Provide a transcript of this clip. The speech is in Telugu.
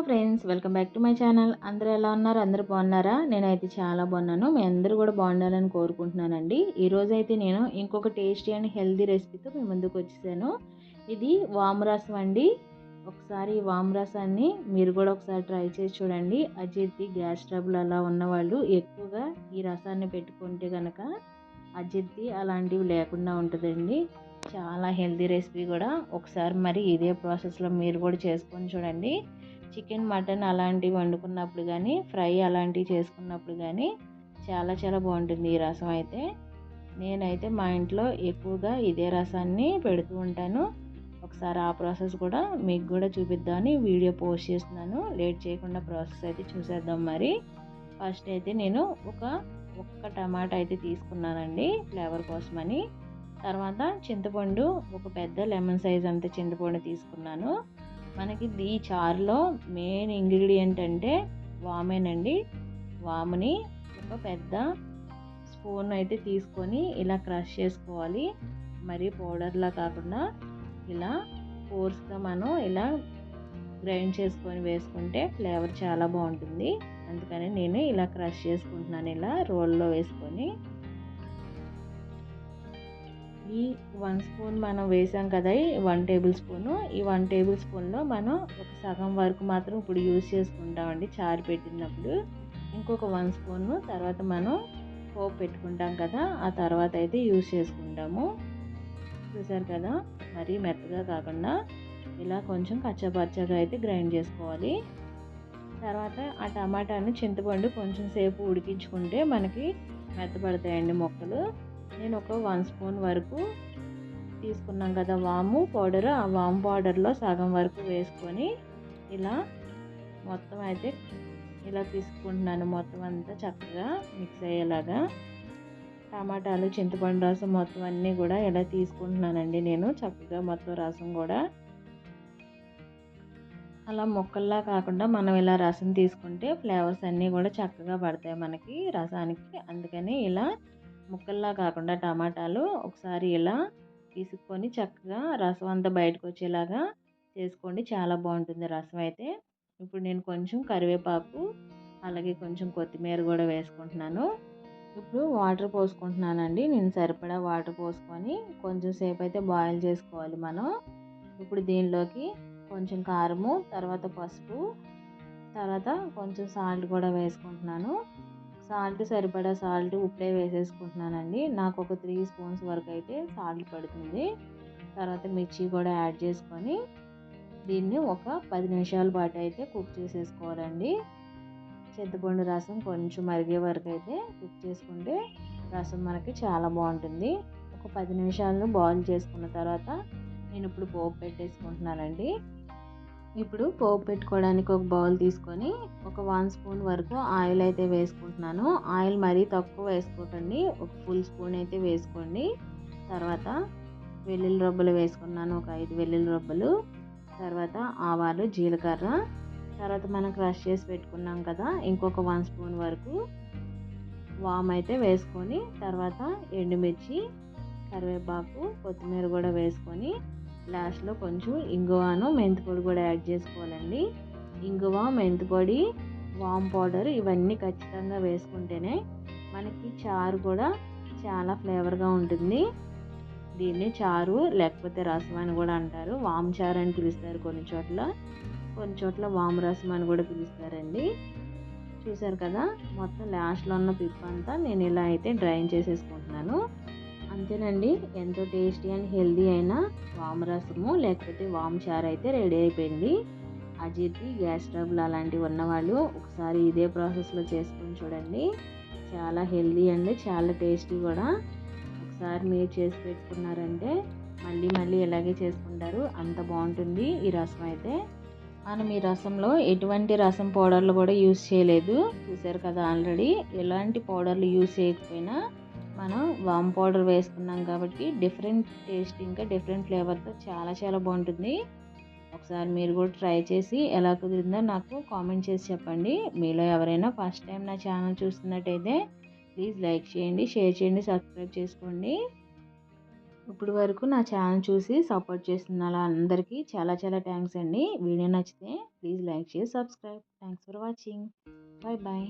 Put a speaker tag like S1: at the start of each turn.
S1: Hello friends welcome back to my channel. అందరూ ఎలా ఉన్నారు? అందరూ బాగున్నారా? నేనైతే చాలా బాగున్నాను. మీ అందరూ కూడా బాగుండాలని కోరుకుంటున్నానండి. ఈరోజు అయితే నేను ఇంకొక టేస్టీ అండ్ హెల్దీ రెసిపీతో మీ ముందుకు వచ్చేసాను. ఇది వామరసం అండి. ఒకసారి ఈ వామరసాన్ని మీరు కూడా ఒకసారి ట్రై చేసి చూడండి. అజీర్తి గ్యాస్ ట్రబుల్ అలా ఉన్నవాళ్ళు ఎక్కువగా ఈ రసాన్ని పెట్టుకుంటే కనుక అజీర్తి అలాంటివి లేకుండా ఉంటుందండి. చాలా హెల్దీ రెసిపీ కూడా. ఒకసారి మరి ఇదే ప్రాసెస్లో మీరు కూడా చేసుకొని చూడండి. చికెన్ మటన్ అలాంటివి వండుకున్నప్పుడు కానీ ఫ్రై అలాంటివి చేసుకున్నప్పుడు కానీ చాలా చాలా బాగుంటుంది ఈ రసం అయితే. నేనైతే మా ఇంట్లో ఎక్కువగా ఇదే రసాన్ని పెడుతూ ఉంటాను. ఒకసారి ఆ ప్రాసెస్ కూడా మీకు కూడా చూపిద్దామని వీడియో పోస్ట్ చేస్తున్నాను. లేట్ చేయకుండా ప్రాసెస్ అయితే చూసేద్దాం మరి. ఫస్ట్ అయితే నేను ఒక ఒక్క టమాటా అయితే తీసుకున్నానండి ఫ్లేవర్ కోసమని. తర్వాత చింతపండు ఒక పెద్ద లెమన్ సైజ్ అంత చింతపండు తీసుకున్నాను. మనకి ఈ చారులో మెయిన్ ఇంగ్రీడియంట్ అంటే వామేనండి. వాముని ఒక పెద్ద స్పూన్ అయితే తీసుకొని ఇలా క్రష్ చేసుకోవాలి. మరి పౌడర్లా కాకుండా ఇలా ఫోర్స్గా మనం ఇలా గ్రైండ్ చేసుకొని వేసుకుంటే ఫ్లేవర్ చాలా బాగుంటుంది. అందుకని నేను ఇలా క్రష్ చేసుకుంటున్నాను ఇలా రోల్లో వేసుకొని. ఈ వన్ స్పూన్ మనం వేసాం కదా వన్ టేబుల్ స్పూను. ఈ వన్ టేబుల్ స్పూన్లో మనం ఒక సగం వరకు మాత్రం ఇప్పుడు యూజ్ చేసుకుంటామండి చారు పెట్టినప్పుడు. ఇంకొక వన్ స్పూను తర్వాత మనం పోపు పెట్టుకుంటాం కదా ఆ తర్వాత అయితే యూజ్ చేసుకుంటాము. చూసారు కదా మరీ మెత్తగా కాకుండా ఇలా కొంచెం కచ్చపచ్చగా అయితే గ్రైండ్ చేసుకోవాలి. తర్వాత ఆ టమాటాను చింతపండు కొంచెం సేపు ఉడికించుకుంటే మనకి మెత్తపడతాయండి మొక్కలు. నేను ఒక వన్ స్పూన్ వరకు తీసుకున్నాం కదా వాము పౌడర్. ఆ వాము పౌడర్లో సగం వరకు వేసుకొని ఇలా మొత్తం అయితే ఇలా తీసుకుంటున్నాను. మొత్తం అంతా చక్కగా మిక్స్ అయ్యేలాగా. టమాటాలు చింతపండు రసం మొత్తం అన్నీ కూడా ఇలా తీసుకుంటున్నానండి నేను. చక్కగా మొత్తం రసం కూడా అలా మొక్కల్లా కాకుండా మనం ఇలా రసం తీసుకుంటే ఫ్లేవర్స్ అన్నీ కూడా చక్కగా పడతాయి మనకి రసానికి. అందుకని ఇలా ముక్కల్లా కాకుండా టమాటాలు ఒకసారి ఇలా తీసుకొని చక్కగా రసం అంతా బయటకు వచ్చేలాగా చేసుకోండి. చాలా బాగుంటుంది రసం అయితే. ఇప్పుడు నేను కొంచెం కరివేపాకు అలాగే కొంచెం కొత్తిమీర కూడా వేసుకుంటున్నాను. ఇప్పుడు వాటర్ పోసుకుంటున్నానండి. నేను సరిపడా వాటర్ పోసుకొని కొంచెం సేపు అయితే బాయిల్ చేసుకోవాలి మనం. ఇప్పుడు దీనిలోకి కొంచెం కారము తర్వాత పసుపు తర్వాత కొంచెం సాల్ట్ కూడా వేసుకుంటున్నాను. సాల్ట్ సరిపడా సాల్ట్ ఉప్పుడే వేసేసుకుంటున్నానండి. నాకు ఒక త్రీ స్పూన్స్ వరకు అయితే సాల్ట్ పడుతుంది. తర్వాత మిర్చి కూడా యాడ్ చేసుకొని దీన్ని ఒక పది నిమిషాల పాటు అయితే కుక్ చేసేసుకోవాలండి. చింతపండు రసం కొంచెం మరిగే వరకు అయితే కుక్ చేసుకుంటే రసం మనకి చాలా బాగుంటుంది. ఒక పది నిమిషాలను బాయిల్ చేసుకున్న తర్వాత నేను ఇప్పుడు పోపు పెట్టేసుకుంటున్నానండి. ఇప్పుడు పోపు పెట్టుకోవడానికి ఒక బౌల్ తీసుకొని ఒక వన్ స్పూన్ వరకు ఆయిల్ అయితే వేసుకుంటున్నాను. ఆయిల్ మరీ తక్కువ వేసుకోకండి. ఒక ఫుల్ స్పూన్ అయితే వేసుకోండి. తర్వాత వెల్లుల్లి రొబ్బలు వేసుకున్నాను. ఒక ఐదు వెల్లుల్లి రొబ్బలు. తర్వాత ఆవాలు జీలకర్ర. తర్వాత మనం క్రష్ చేసి పెట్టుకున్నాం కదా ఇంకొక వన్ స్పూన్ వరకు వామ్ అయితే వేసుకొని తర్వాత ఎండుమిర్చి కరివేపాకు కొత్తిమీర కూడా వేసుకొని లాస్ట్లో కొంచెం ఇంగువను మెంతిపొడి కూడా యాడ్ చేసుకోవాలండి. ఇంగువ మెంతిపొడి వామ్ పౌడర్ ఇవన్నీ ఖచ్చితంగా వేసుకుంటేనే మనకి చారు కూడా చాలా ఫ్లేవర్గా ఉంటుంది. దీన్ని చారు లేకపోతే రసం అని కూడా అంటారు. వామ్ చారు అని పిలుస్తారు కొన్ని చోట్ల. కొన్ని చోట్ల వామ్ రసం అని కూడా పిలుస్తారండి. చూసారు కదా? మొత్తం లాస్ట్లో ఉన్న పిప్ అంతా నేను ఇలా అయితే డ్రైన్ చేసేసుకుంటున్నాను. అంతేనండి. ఎంతో టేస్టీ అండ్ హెల్దీ అయిన వామరసము లేకపోతే వామ్ అయితే రెడీ అయిపోయింది. అజీర్తి గ్యాస్ ట్రబుల్ అలాంటివి ఉన్నవాళ్ళు ఒకసారి ఇదే ప్రాసెస్లో చేసుకొని చూడండి. చాలా హెల్దీ అండి చాలా టేస్టీ కూడా. ఒకసారి మీరు చేసి పెట్టుకున్నారంటే మళ్ళీ మళ్ళీ ఇలాగే చేసుకుంటారు. అంత బాగుంటుంది ఈ రసం అయితే. మనం ఈ రసంలో ఎటువంటి రసం పౌడర్లు కూడా యూస్ చేయలేదు. చూసారు కదా ఆల్రెడీ. ఎలాంటి పౌడర్లు యూస్ చేయకపోయినా మనం వామ్ పౌడర్ వేసుకున్నాం కాబట్టి డిఫరెంట్ టేస్ట్ ఇంకా డిఫరెంట్ ఫ్లేవర్తో చాలా చాలా బాగుంటుంది. ఒకసారి మీరు కూడా ట్రై చేసి ఎలా కుదిరిందో నాకు కామెంట్ చేసి చెప్పండి. మీలో ఎవరైనా ఫస్ట్ టైం నా ఛానల్ చూస్తున్నట్టయితే ప్లీజ్ లైక్ చేయండి షేర్ చేయండి సబ్స్క్రైబ్ చేసుకోండి. ఇప్పుడు వరకు నా ఛానల్ చూసి సపోర్ట్ చేస్తున్న అందరికీ చాలా చాలా థ్యాంక్స్ అండి. వీడియో నచ్చితే ప్లీజ్ లైక్ చేసి subscribe. Thanks for watching. Bye bye